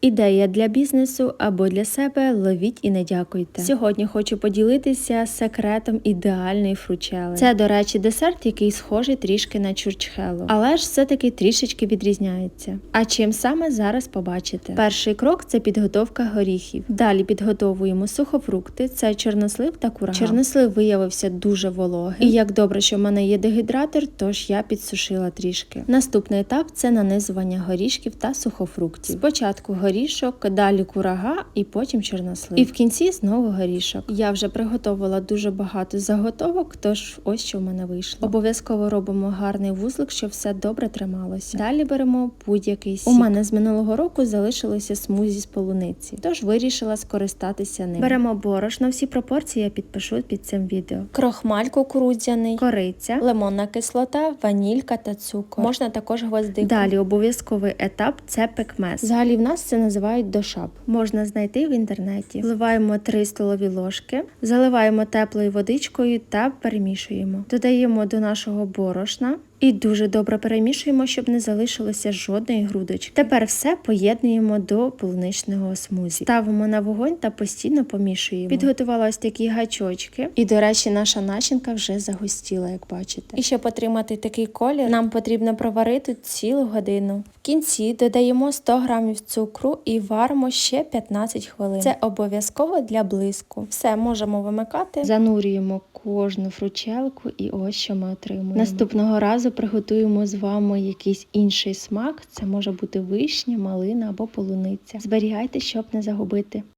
Ідея для бізнесу або для себе ловіть і не дякуйте. Сьогодні хочу поділитися секретом ідеальної фручели. Це, до речі, десерт, який схожий трішки на чурчхелу, але ж все-таки трішечки відрізняється. А чим саме зараз побачите? Перший крок це підготовка горіхів. Далі підготовуємо сухофрукти, це чорнослив та курага. Чорнослив виявився дуже вологий. І як добре, що в мене є дегідратор, тож я підсушила трішки. Наступний етап це нанизування горішків та сухофруктів. Спочатку горішок, далі курага і потім чорнослив. І в кінці знову горішок. Я вже приготувала дуже багато заготовок, тож ось що в мене вийшло. Обов'язково робимо гарний вузлик, щоб все добре трималося. Далі беремо будь-який сік. У мене з минулого року залишилося смузі з полуниці, тож вирішила скористатися ним. Беремо борошно, всі пропорції я підпишу під цим відео. Крохмаль кукурудзяний, кориця, лимонна кислота, ванілька та цукор. Можна також гвоздику. Далі обов'язковий етап це пекмез. Взагалі в нас це називають дошап. Можна знайти в інтернеті. Вливаємо 3 столові ложки, заливаємо теплою водичкою та перемішуємо. Додаємо до нашого борошна. І дуже добре перемішуємо, щоб не залишилося жодної грудочки. Тепер все поєднуємо до полуничного смузі. Ставимо на вогонь та постійно помішуємо. Підготувала ось такі гачочки. І, до речі, наша начинка вже загустіла, як бачите. І щоб отримати такий колір, нам потрібно проварити цілу годину. В кінці додаємо 100 грамів цукру і варимо ще 15 хвилин. Це обов'язково для блиску. Все можемо вимикати. Занурюємо кожну фручелку, і ось що ми отримуємо. Наступного разу приготуємо з вами якийсь інший смак. Це може бути вишня, малина або полуниця. Зберігайте, щоб не загубити.